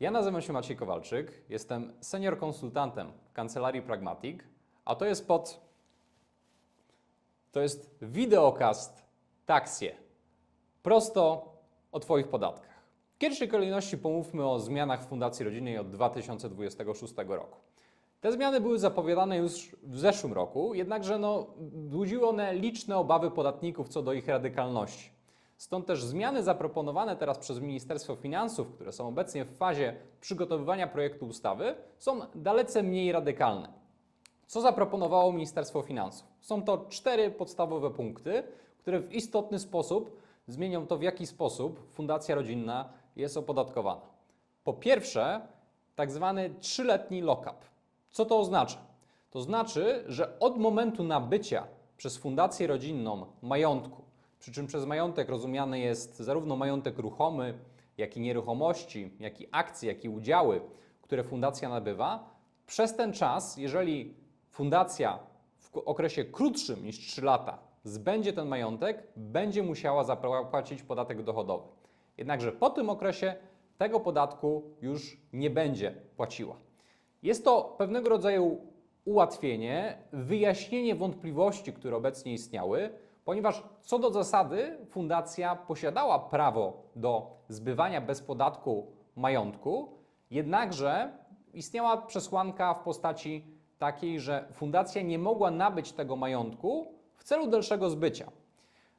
Ja nazywam się Maciej Kowalczyk, jestem senior konsultantem kancelarii Pragmatic, a to jest pod. To jest wideokast Taxie. Prosto o Twoich podatkach. W pierwszej kolejności pomówmy o zmianach w Fundacji Rodzinnej od 2026 roku. Te zmiany były zapowiadane już w zeszłym roku, jednakże no, budziły one liczne obawy podatników co do ich radykalności. Stąd też zmiany zaproponowane teraz przez Ministerstwo Finansów, które są obecnie w fazie przygotowywania projektu ustawy, są dalece mniej radykalne. Co zaproponowało Ministerstwo Finansów? Są to cztery podstawowe punkty, które w istotny sposób zmienią to, w jaki sposób fundacja rodzinna jest opodatkowana. Po pierwsze, tak zwany trzyletni lock-up. Co to oznacza? To znaczy, że od momentu nabycia przez fundację rodzinną majątku, przy czym przez majątek rozumiany jest zarówno majątek ruchomy, jak i nieruchomości, jak i akcje, jak i udziały, które fundacja nabywa, przez ten czas, jeżeli fundacja w okresie krótszym niż 3 lata zbędzie ten majątek, będzie musiała zapłacić podatek dochodowy. Jednakże po tym okresie tego podatku już nie będzie płaciła. Jest to pewnego rodzaju ułatwienie, wyjaśnienie wątpliwości, które obecnie istniały, ponieważ co do zasady fundacja posiadała prawo do zbywania bez podatku majątku, jednakże istniała przesłanka w postaci takiej, że fundacja nie mogła nabyć tego majątku w celu dalszego zbycia.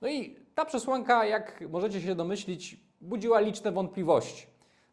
No i ta przesłanka, jak możecie się domyślić, budziła liczne wątpliwości.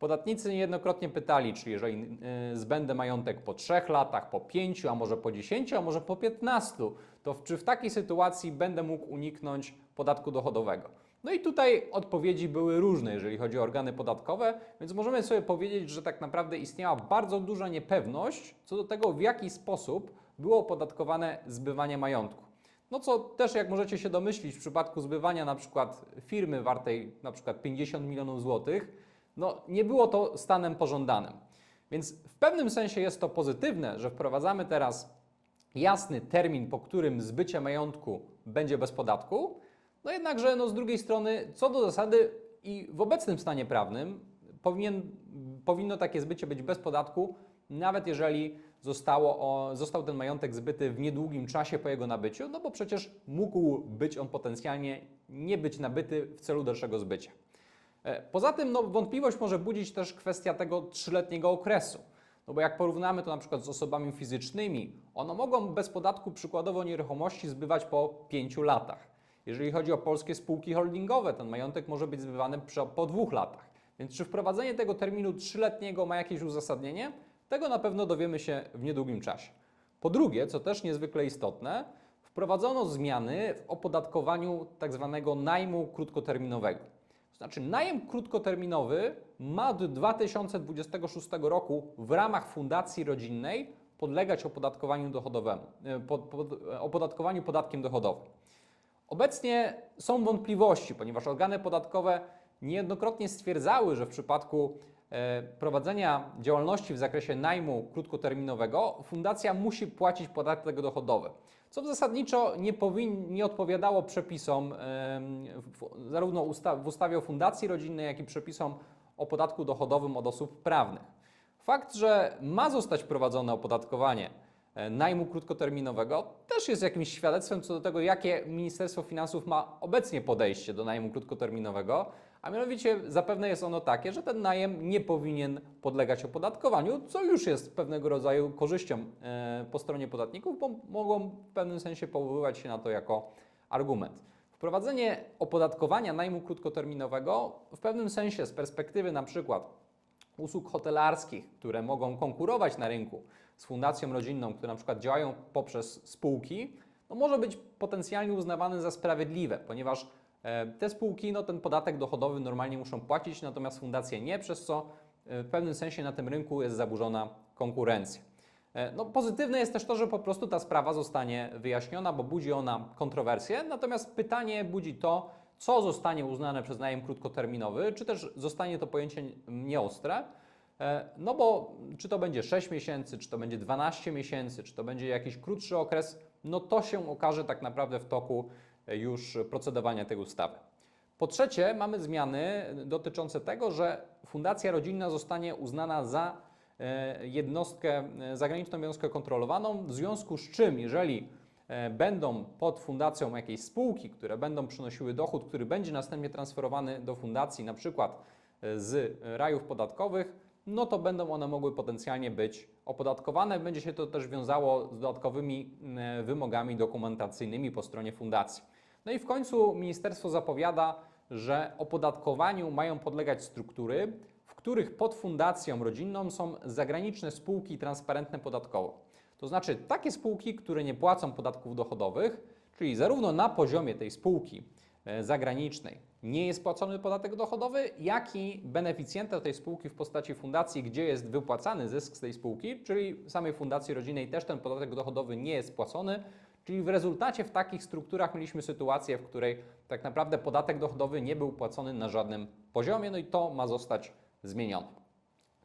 Podatnicy niejednokrotnie pytali, czy jeżeli y, zbędę majątek po 3 latach, po 5, a może po 10, a może po 15, to czy w takiej sytuacji będę mógł uniknąć podatku dochodowego? No i tutaj odpowiedzi były różne, jeżeli chodzi o organy podatkowe, więc możemy sobie powiedzieć, że tak naprawdę istniała bardzo duża niepewność co do tego, w jaki sposób było opodatkowane zbywanie majątku. No co też, jak możecie się domyślić, w przypadku zbywania na przykład firmy wartej na przykład 50 milionów złotych, no nie było to stanem pożądanym. Więc w pewnym sensie jest to pozytywne, że wprowadzamy teraz jasny termin, po którym zbycie majątku będzie bez podatku, no jednakże no z drugiej strony, co do zasady i w obecnym stanie prawnym powinien, powinno takie zbycie być bez podatku, nawet jeżeli zostało o, został ten majątek zbyty w niedługim czasie po jego nabyciu, no bo przecież mógł być on potencjalnie nie być nabyty w celu dalszego zbycia. E, Poza tym no, wątpliwość może budzić też kwestia tego trzyletniego okresu. No bo jak porównamy to na przykład z osobami fizycznymi, one mogą bez podatku przykładowo nieruchomości zbywać po 5 latach. Jeżeli chodzi o polskie spółki holdingowe, ten majątek może być zbywany po dwóch latach. Więc czy wprowadzenie tego terminu trzyletniego ma jakieś uzasadnienie? Tego na pewno dowiemy się w niedługim czasie. Po drugie, co też niezwykle istotne, wprowadzono zmiany w opodatkowaniu tak zwanego najmu krótkoterminowego. Znaczy, najem krótkoterminowy ma od 2026 roku w ramach fundacji rodzinnej podlegać opodatkowaniu dochodowemu, e, pod, pod, e, opodatkowaniu podatkiem dochodowym. Obecnie są wątpliwości, ponieważ organy podatkowe niejednokrotnie stwierdzały, że w przypadku e, prowadzenia działalności w zakresie najmu krótkoterminowego fundacja musi płacić podatek dochodowy, co zasadniczo nie, powin, nie odpowiadało przepisom w, zarówno usta, w ustawie o fundacji rodzinnej, jak i przepisom o podatku dochodowym od osób prawnych. Fakt, że ma zostać wprowadzone opodatkowanie e, najmu krótkoterminowego, też jest jakimś świadectwem co do tego, jakie Ministerstwo Finansów ma obecnie podejście do najmu krótkoterminowego, a mianowicie zapewne jest ono takie, że ten najem nie powinien podlegać opodatkowaniu, co już jest pewnego rodzaju korzyścią e, po stronie podatników, bo mogą w pewnym sensie powoływać się na to jako argument. Wprowadzenie opodatkowania najmu krótkoterminowego w pewnym sensie z perspektywy na przykład usług hotelarskich, które mogą konkurować na rynku z fundacją rodzinną, które na przykład działają poprzez spółki, no może być potencjalnie uznawane za sprawiedliwe, ponieważ te spółki no, ten podatek dochodowy normalnie muszą płacić, natomiast fundacje nie, przez co e, w pewnym sensie na tym rynku jest zaburzona konkurencja. E, No, pozytywne jest też to, że po prostu ta sprawa zostanie wyjaśniona, bo budzi ona kontrowersje. Natomiast pytanie budzi to, co zostanie uznane przez najem krótkoterminowy, czy też zostanie to pojęcie nieostre. E, No bo czy to będzie 6 miesięcy, czy to będzie 12 miesięcy, czy to będzie jakiś krótszy okres, no to się okaże tak naprawdę w toku e, już procedowania tej ustawy. Po trzecie, mamy zmiany dotyczące tego, że Fundacja Rodzinna zostanie uznana za e, jednostkę, e, zagraniczną jednostkę kontrolowaną, w związku z czym, jeżeli e, będą pod fundacją jakieś spółki, które będą przynosiły dochód, który będzie następnie transferowany do fundacji, na przykład z rajów podatkowych, no to będą one mogły potencjalnie być opodatkowane. Będzie się to też wiązało z dodatkowymi wymogami dokumentacyjnymi po stronie fundacji. No i w końcu ministerstwo zapowiada, że opodatkowaniu mają podlegać struktury, w których pod fundacją rodzinną są zagraniczne spółki transparentne podatkowo. To znaczy takie spółki, które nie płacą podatków dochodowych, czyli zarówno na poziomie tej spółki e, zagranicznej nie jest płacony podatek dochodowy, jak i beneficjentem tej spółki w postaci fundacji, gdzie jest wypłacany zysk z tej spółki, czyli samej fundacji rodzinnej też ten podatek dochodowy nie jest płacony, Czyli w rezultacie w takich strukturach mieliśmy sytuację, w której tak naprawdę podatek dochodowy nie był płacony na żadnym poziomie, no i to ma zostać zmienione.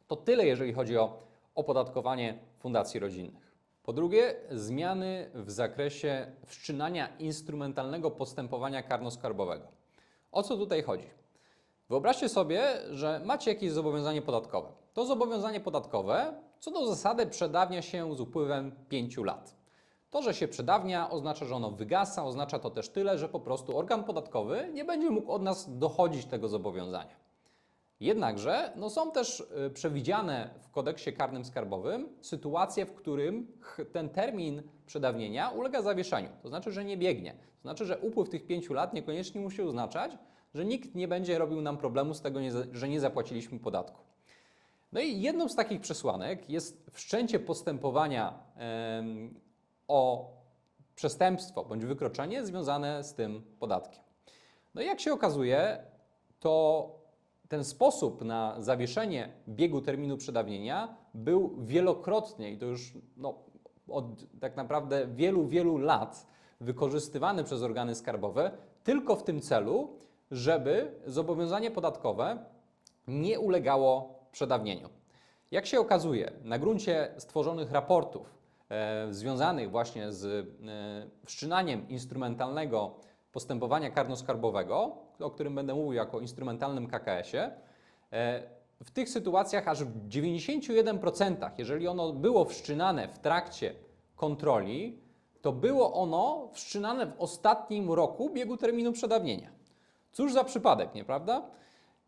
To tyle, jeżeli chodzi o opodatkowanie fundacji rodzinnych. Po drugie, zmiany w zakresie wszczynania instrumentalnego postępowania karnoskarbowego. O co tutaj chodzi? Wyobraźcie sobie, że macie jakieś zobowiązanie podatkowe. To zobowiązanie podatkowe co do zasady przedawnia się z upływem 5 lat. To, że się przedawnia, oznacza, że ono wygasa, oznacza to też tyle, że po prostu organ podatkowy nie będzie mógł od nas dochodzić tego zobowiązania. Jednakże no są też y, przewidziane w kodeksie karnym skarbowym sytuacje, w którym ten termin przedawnienia ulega zawieszeniu. To znaczy, że nie biegnie. To znaczy, że upływ tych pięciu lat niekoniecznie musi oznaczać, że nikt nie będzie robił nam problemu z tego, że nie zapłaciliśmy podatku. No i jedną z takich przesłanek jest wszczęcie postępowania o przestępstwo bądź wykroczenie związane z tym podatkiem. No i jak się okazuje, to ten sposób na zawieszenie biegu terminu przedawnienia był wielokrotnie i to już no, od tak naprawdę wielu, wielu lat wykorzystywany przez organy skarbowe tylko w tym celu, żeby zobowiązanie podatkowe nie ulegało przedawnieniu. Jak się okazuje, na gruncie stworzonych raportów e, związanych właśnie z e, wszczynaniem instrumentalnego postępowania karnoskarbowego, o którym będę mówił jako instrumentalnym KKS-ie, e, w tych sytuacjach aż w 91%, jeżeli ono było wszczynane w trakcie kontroli, to było ono wszczynane w ostatnim roku biegu terminu przedawnienia. Cóż za przypadek, nieprawda?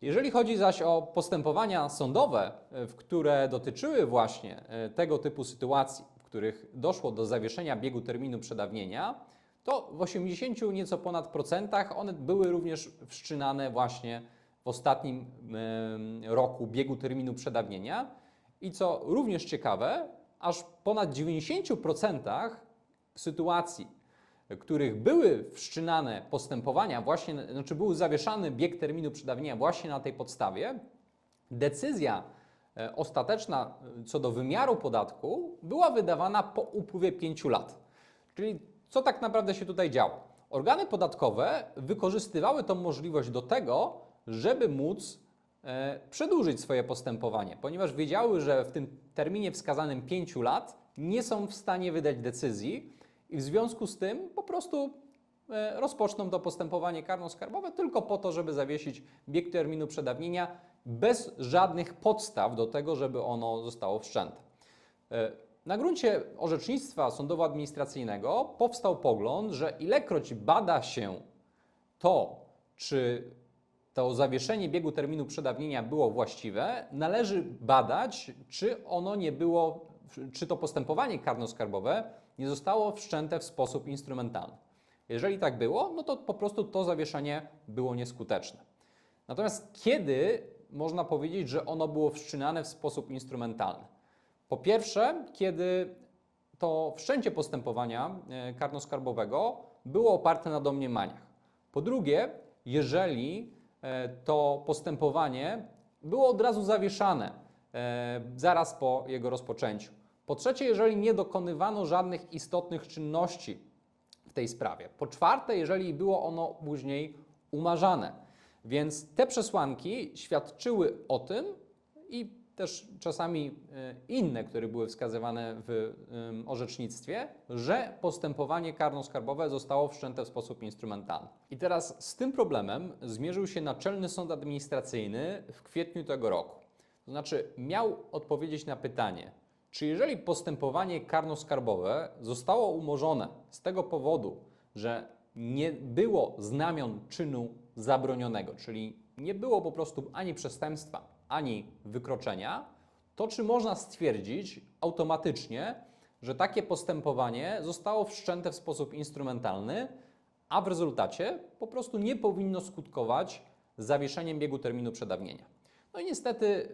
Jeżeli chodzi zaś o postępowania sądowe, e, w które dotyczyły właśnie e, tego typu sytuacji, w których doszło do zawieszenia biegu terminu przedawnienia, to w 80 nieco ponad procentach one były również wszczynane właśnie w ostatnim roku biegu terminu przedawnienia. I co również ciekawe, aż ponad 90% sytuacji, których były wszczynane postępowania, właśnie, znaczy był zawieszany bieg terminu przedawnienia właśnie na tej podstawie, decyzja e, ostateczna e, co do wymiaru podatku była wydawana po upływie 5 lat. Czyli co tak naprawdę się tutaj działo? Organy podatkowe wykorzystywały tą możliwość do tego, żeby móc e, przedłużyć swoje postępowanie, ponieważ wiedziały, że w tym terminie wskazanym 5 lat nie są w stanie wydać decyzji i w związku z tym po prostu e, rozpoczną to postępowanie karno-skarbowe tylko po to, żeby zawiesić bieg terminu przedawnienia bez żadnych podstaw do tego, żeby ono zostało wszczęte. Na gruncie orzecznictwa sądowo-administracyjnego powstał pogląd, że ilekroć bada się to, czy to zawieszenie biegu terminu przedawnienia było właściwe, należy badać, czy ono nie było, czy to postępowanie karno-skarbowe nie zostało wszczęte w sposób instrumentalny. Jeżeli tak było, no to po prostu to zawieszenie było nieskuteczne. Natomiast kiedy można powiedzieć, że ono było wszczynane w sposób instrumentalny? Po pierwsze, kiedy to wszczęcie postępowania e, karnoskarbowego było oparte na domniemaniach. Po drugie, jeżeli e, to postępowanie było od razu zawieszane e, zaraz po jego rozpoczęciu. Po trzecie, jeżeli nie dokonywano żadnych istotnych czynności w tej sprawie. Po czwarte, jeżeli było ono później umarzane. Więc te przesłanki świadczyły o tym i też czasami e, inne, które były wskazywane w orzecznictwie, że postępowanie karno-skarbowe zostało wszczęte w sposób instrumentalny. I teraz z tym problemem zmierzył się Naczelny Sąd Administracyjny w kwietniu tego roku. To znaczy miał odpowiedzieć na pytanie, czy jeżeli postępowanie karno-skarbowe zostało umorzone z tego powodu, że nie było znamion czynu zabronionego, czyli nie było po prostu ani przestępstwa, ani wykroczenia, to czy można stwierdzić automatycznie, że takie postępowanie zostało wszczęte w sposób instrumentalny, a w rezultacie po prostu nie powinno skutkować zawieszeniem biegu terminu przedawnienia. No i niestety y,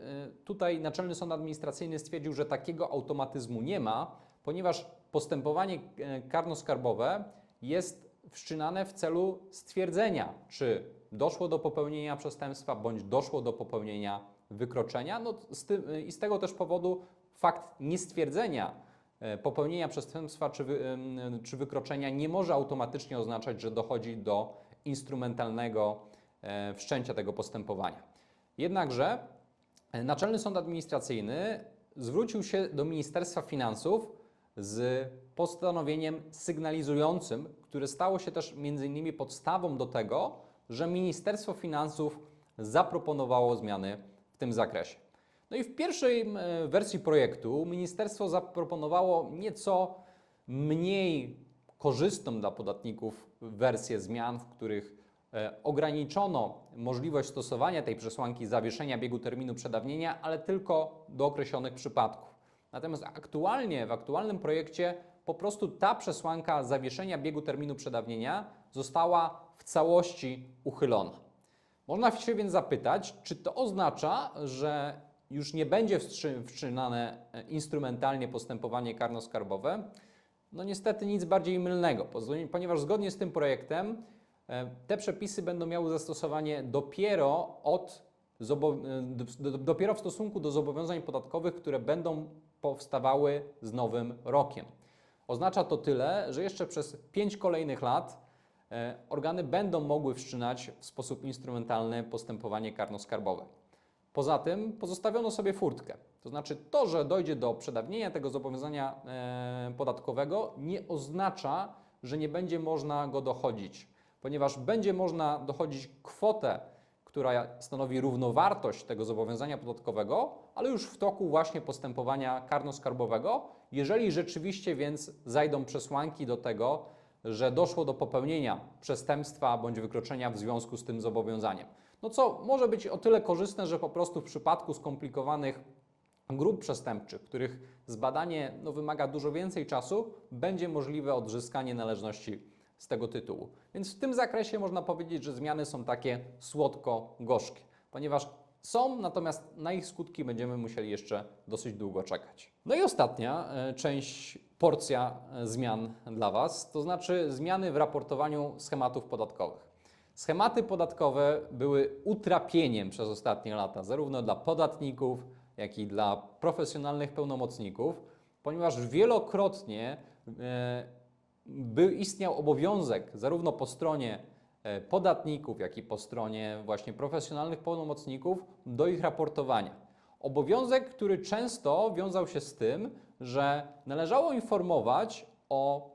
tutaj Naczelny Sąd Administracyjny stwierdził, że takiego automatyzmu nie ma, ponieważ postępowanie e, karno-skarbowe jest wszczynane w celu stwierdzenia, czy doszło do popełnienia przestępstwa, bądź doszło do popełnienia wykroczenia. No, z tym, I z tego też powodu fakt niestwierdzenia e, popełnienia przestępstwa czy, wy, czy wykroczenia nie może automatycznie oznaczać, że dochodzi do instrumentalnego e, wszczęcia tego postępowania. Jednakże e, Naczelny Sąd Administracyjny zwrócił się do Ministerstwa Finansów z postanowieniem sygnalizującym, które stało się też między innymi podstawą do tego, że Ministerstwo Finansów zaproponowało zmiany w tym zakresie. No i w pierwszej e, wersji projektu ministerstwo zaproponowało nieco mniej korzystną dla podatników wersję zmian, w których e, ograniczono możliwość stosowania tej przesłanki zawieszenia biegu terminu przedawnienia, ale tylko do określonych przypadków. Natomiast aktualnie, w aktualnym projekcie po prostu ta przesłanka zawieszenia biegu terminu przedawnienia została w całości uchylona. Można się więc zapytać, czy to oznacza, że już nie będzie wszczynane e, instrumentalnie postępowanie karno-skarbowe? No niestety nic bardziej mylnego, ponieważ zgodnie z tym projektem e, te przepisy będą miały zastosowanie dopiero od e, do- do- dopiero w stosunku do zobowiązań podatkowych, które będą powstawały z nowym rokiem. Oznacza to tyle, że jeszcze przez pięć kolejnych lat organy będą mogły wszczynać w sposób instrumentalny postępowanie karno-skarbowe. Poza tym pozostawiono sobie furtkę. To znaczy to, że dojdzie do przedawnienia tego zobowiązania e, podatkowego nie oznacza, że nie będzie można go dochodzić, ponieważ będzie można dochodzić kwotę, która stanowi równowartość tego zobowiązania podatkowego, ale już w toku właśnie postępowania karno-skarbowego, jeżeli rzeczywiście więc zajdą przesłanki do tego, że doszło do popełnienia przestępstwa bądź wykroczenia w związku z tym zobowiązaniem. No co może być o tyle korzystne, że po prostu w przypadku skomplikowanych grup przestępczych, których zbadanie no, wymaga dużo więcej czasu, będzie możliwe odzyskanie należności z tego tytułu. Więc w tym zakresie można powiedzieć, że zmiany są takie słodko-gorzkie, ponieważ są, natomiast na ich skutki będziemy musieli jeszcze dosyć długo czekać. No i ostatnia e, część, porcja e, zmian dla Was, to znaczy zmiany w raportowaniu schematów podatkowych. Schematy podatkowe były utrapieniem przez ostatnie lata, zarówno dla podatników, jak i dla profesjonalnych pełnomocników, ponieważ wielokrotnie e, był istniał obowiązek zarówno po stronie podatników, jak i po stronie właśnie profesjonalnych pełnomocników do ich raportowania. Obowiązek, który często wiązał się z tym, że należało informować o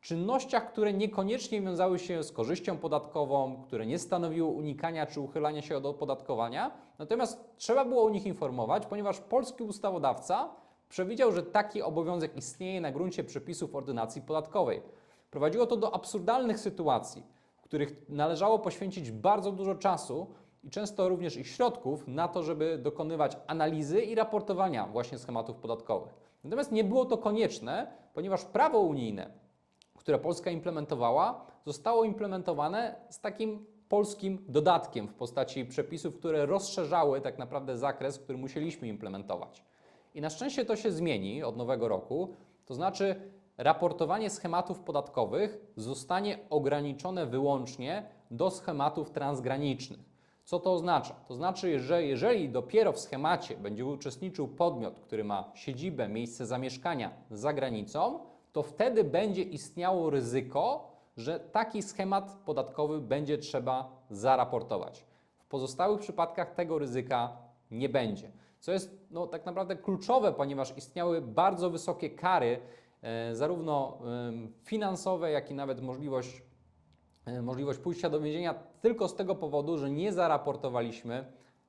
czynnościach, które niekoniecznie wiązały się z korzyścią podatkową, które nie stanowiły unikania czy uchylania się od opodatkowania, natomiast trzeba było o nich informować, ponieważ polski ustawodawca przewidział, że taki obowiązek istnieje na gruncie przepisów ordynacji podatkowej. Prowadziło to do absurdalnych sytuacji, których należało poświęcić bardzo dużo czasu i często również i środków na to, żeby dokonywać analizy i raportowania właśnie schematów podatkowych. Natomiast nie było to konieczne, ponieważ prawo unijne które Polska implementowała, zostało implementowane z takim polskim dodatkiem w postaci przepisów, które rozszerzały tak naprawdę zakres, który musieliśmy implementować. I na szczęście to się zmieni od nowego roku, to znaczy raportowanie schematów podatkowych zostanie ograniczone wyłącznie do schematów transgranicznych. Co to oznacza? To znaczy, że jeżeli dopiero w schemacie będzie uczestniczył podmiot, który ma siedzibę, miejsce zamieszkania za granicą, to wtedy będzie istniało ryzyko, że taki schemat podatkowy będzie trzeba zaraportować. W pozostałych przypadkach tego ryzyka nie będzie. co jest no, tak naprawdę kluczowe, ponieważ istniały bardzo wysokie kary, zarówno em, finansowe, jak i nawet możliwość, e, możliwość pójścia do więzienia tylko z tego powodu, że nie zaraportowaliśmy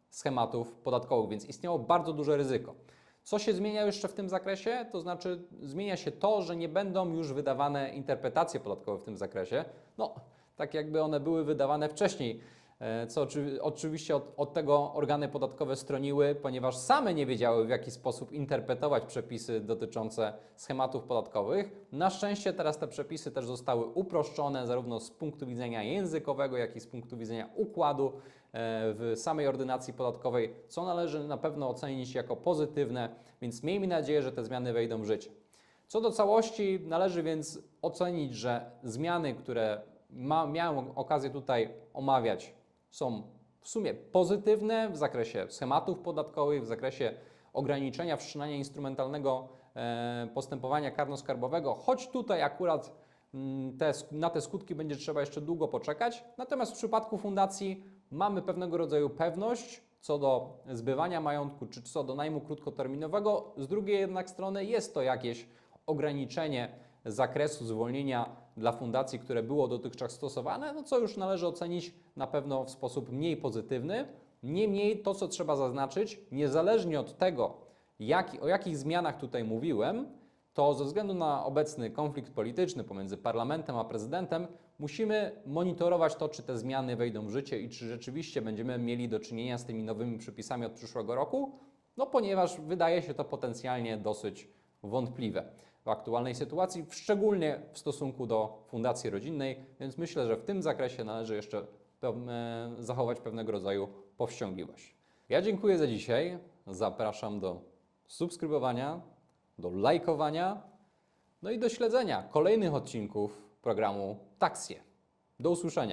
schematów podatkowych, więc istniało bardzo duże ryzyko. Co się zmienia jeszcze w tym zakresie? To znaczy zmienia się to, że nie będą już wydawane interpretacje podatkowe w tym zakresie. No, tak jakby one były wydawane wcześniej, e, co oczy, oczywiście od, od tego organy podatkowe stroniły, ponieważ same nie wiedziały w jaki sposób interpretować przepisy dotyczące schematów podatkowych. Na szczęście teraz te przepisy też zostały uproszczone zarówno z punktu widzenia językowego, jak i z punktu widzenia układu e, w samej ordynacji podatkowej, co należy na pewno ocenić jako pozytywne, więc miejmy nadzieję, że te zmiany wejdą w życie. Co do całości, należy więc ocenić, że zmiany, które ma, miałem okazję tutaj omawiać, są w sumie pozytywne w zakresie schematów podatkowych, w zakresie ograniczenia wszczynania instrumentalnego e, postępowania karno-skarbowego, choć tutaj akurat mm, te, na te skutki będzie trzeba jeszcze długo poczekać. Natomiast w przypadku fundacji mamy pewnego rodzaju pewność co do zbywania majątku, czy co do najmu krótkoterminowego. Z drugiej jednak strony jest to jakieś ograniczenie zakresu zwolnienia dla fundacji, które było dotychczas stosowane, no co już należy ocenić na pewno w sposób mniej pozytywny. Niemniej to, co trzeba zaznaczyć, niezależnie od tego, jaki, o jakich zmianach tutaj mówiłem, to ze względu na obecny konflikt polityczny pomiędzy parlamentem a prezydentem, musimy monitorować to, czy te zmiany wejdą w życie i czy rzeczywiście będziemy mieli do czynienia z tymi nowymi przepisami od przyszłego roku, no ponieważ wydaje się to potencjalnie dosyć wątpliwe w aktualnej sytuacji, szczególnie w stosunku do fundacji rodzinnej, więc myślę, że w tym zakresie należy jeszcze zachować pewnego rodzaju powściągliwość. Ja dziękuję za dzisiaj. Zapraszam do subskrybowania, do lajkowania, no i do śledzenia kolejnych odcinków programu Taksje. Do usłyszenia.